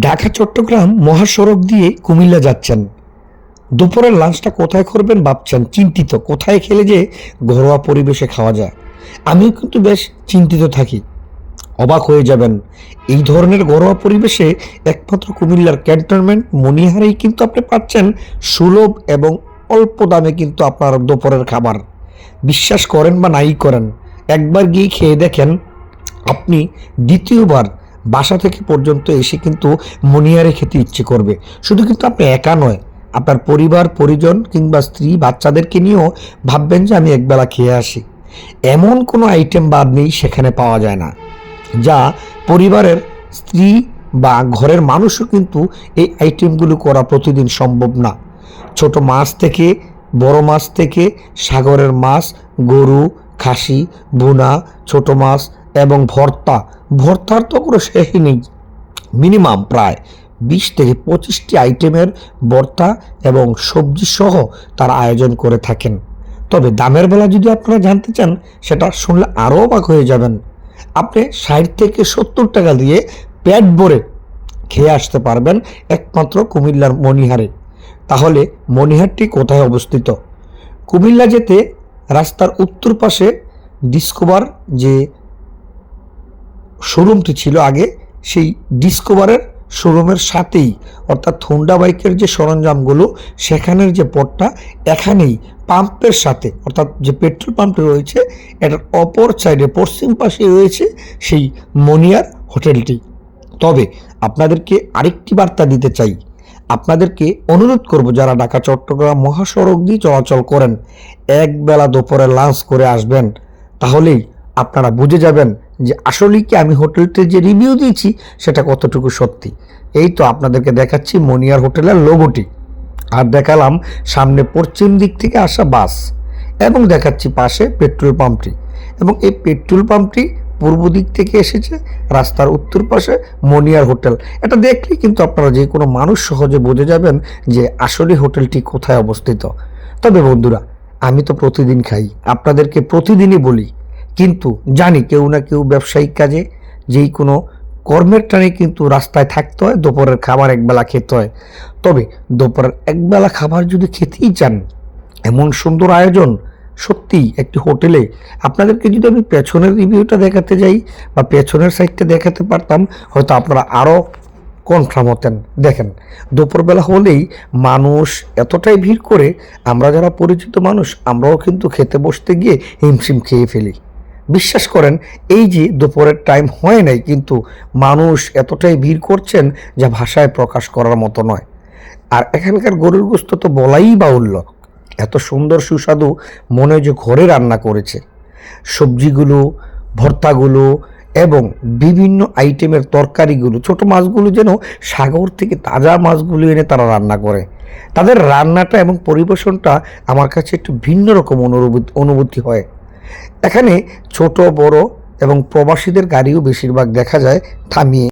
ঢাকা, চট্টগ্রাম মহাসড়ক দিয়ে কুমিল্লা যাচ্ছেন। দুপুরের লাঞ্চটা কোথায় করবেন ভাবছেন? চিন্তিত। কোথায় খেলে যে ঘরোয়া পরিবেশে খাওয়া যায়? আমিও কিন্তু বেশ চিন্তিত থাকি। অবাক হয়ে যাবেন। এই ধরনের ঘরোয়া পরিবেশে একমাত্র কুমিল্লার ক্যান্টনমেন্ট মনিহারেই কিন্তু আপনি পাচ্ছেন সুলভ এবং অল্প দামে কিন্তু আপনার দুপুরের খাবার। বিশ্বাস করেন বা নাই করেন, একবার গিয়ে খেয়ে দেখেন, আপনি দ্বিতীয়বার বাসা থেকে পর্যন্ত এসে কিন্তু মনিহারে খেতে ইচ্ছে করবে। শুধু কিন্তু আপনি একা নয়, আপনার পরিবার, পরিজন কিংবা স্ত্রী, বাচ্চাদেরকে নিয়েও ভাববেন যে আমি একবেলা খেয়ে আসি। এমন কোনো আইটেম বাদ নেই, সেখানে পাওয়া যায় না। যা পরিবারের স্ত্রী বা ঘরের মানুষও কিন্তু এই আইটেমগুলো করা প্রতিদিন সম্ভব না। ছোট মাছ থেকে, বড় মাছ থেকে, সাগরের মাছ, গরু, খাসি, ভুনা, ছোট মাছ এবং ভর্তা। ভর্তার তো কোনো শেষই নেই। মিনিমাম প্রায় বিশ থেকে পঁচিশটি আইটেমের ভর্তা এবং সবজি সহ তার আয়োজন করে থাকেন। তবে দামের বেলা যদি আপনারা জানতে চান, সেটা শুনলে আরও অবাক হয়ে যাবেন। আপনি ষাট থেকে সত্তর টাকা দিয়ে পেট ভরে খেয়ে আসতে পারবেন একমাত্র কুমিল্লার মণিহারে। তাহলে মণিহারটি কোথায় অবস্থিত? কুমিল্লা যেতে রাস্তার উত্তর পাশে ডিসকোভার যে শোরুমটি ছিল আগে, সেই ডিসকভারের শোরুমের সাথেই, অর্থাৎ হোন্ডা বাইকের যে সরঞ্জামগুলো, সেখানের যে পটটা এখানেই পাম্পের সাথে, অর্থাৎ যে পেট্রোল পাম্পটি রয়েছে, এটার অপর সাইডে, পশ্চিম পাশে রয়েছে সেই মনিয়ার হোটেলটি। তবে আপনাদেরকে আরেকটি বার্তা দিতে চাই। আপনাদেরকে অনুরোধ করব, যারা ঢাকা, চট্টগ্রাম মহাসড়ক দিয়ে চলাচল করেন একবেলা দুপুরে লাঞ্চ করে আসবেন, তাহলেই আপনারা বুঝে যাবেন যে আসলেই কি আমি হোটেলটির যে রিভিউ দিয়েছি, সেটা কতটুকু সত্যি? এই তো আপনাদেরকে দেখাচ্ছি মনিয়ার হোটেলের লোগোটি আর দেখালাম সামনে পশ্চিম দিক থেকে আসা বাস এবং দেখাচ্ছি পাশে পেট্রোল পাম্পটি। এবং এই পেট্রোল পাম্পটি পূর্ব দিক থেকে এসেছে, রাস্তার উত্তর পাশে মনিয়ার হোটেল। এটা দেখলেই কিন্তু আপনারা যে কোনো মানুষ সহজে বুঝে যাবেন যে আসলে হোটেলটি কোথায় অবস্থিত। তবে বন্ধুরা, আমি তো প্রতিদিন খাই। আপনাদেরকে প্রতিদিনই বলি কিন্তু জানি কেউ না কেউ ব্যবসায়িক কাজে যেই কোনো কর্মের টানে কিন্তু রাস্তায় থাকতে হয়, দুপুরের খাবার একবেলা খেতে হয়। তবে দুপুরের একবেলা খাবার যদি খেতেই চান, এমন সুন্দর আয়োজন সত্যি একটি হোটেলে আপনাদেরকে যদি আমি পেছনের রিভিউটা দেখাতে যাই বা পেছনের সাইডটা দেখাতে পারতাম, হয়তো আপনারা আরও কনফার্ম হতেন। দেখেন, দুপুরবেলা হলেই মানুষ এতটাই ভিড় করে, আমরা যারা পরিচিত মানুষ, আমরাও কিন্তু খেতে বসতে গিয়ে হিমশিম খেয়ে ফেলি। বিশ্বাস করেন, এই যে দুপুরের টাইম হয় নাই, কিন্তু মানুষ এতটাই ভিড় করছেন যা ভাষায় প্রকাশ করার মতো নয়। আর এখানকার গরুর গোস্ত তো বলাই বাহুল্য। এত সুন্দর সুস্বাদু মনে যে ঘরে রান্না করেছে। সবজিগুলো, ভর্তাগুলো এবং বিভিন্ন আইটেমের তরকারিগুলো, ছোট মাছগুলো যেন সাগর থেকে তাজা মাছগুলো এনে তারা রান্না করে। তাদের রান্নাটা এবং পরিবেশনটা আমার কাছে একটু ভিন্ন রকম অনুভূতি অনুভূতি হয়। এখানে ছোট বড় এবং প্রবাসীদের গাড়িও বেশিরভাগ দেখা যায় থামিয়ে।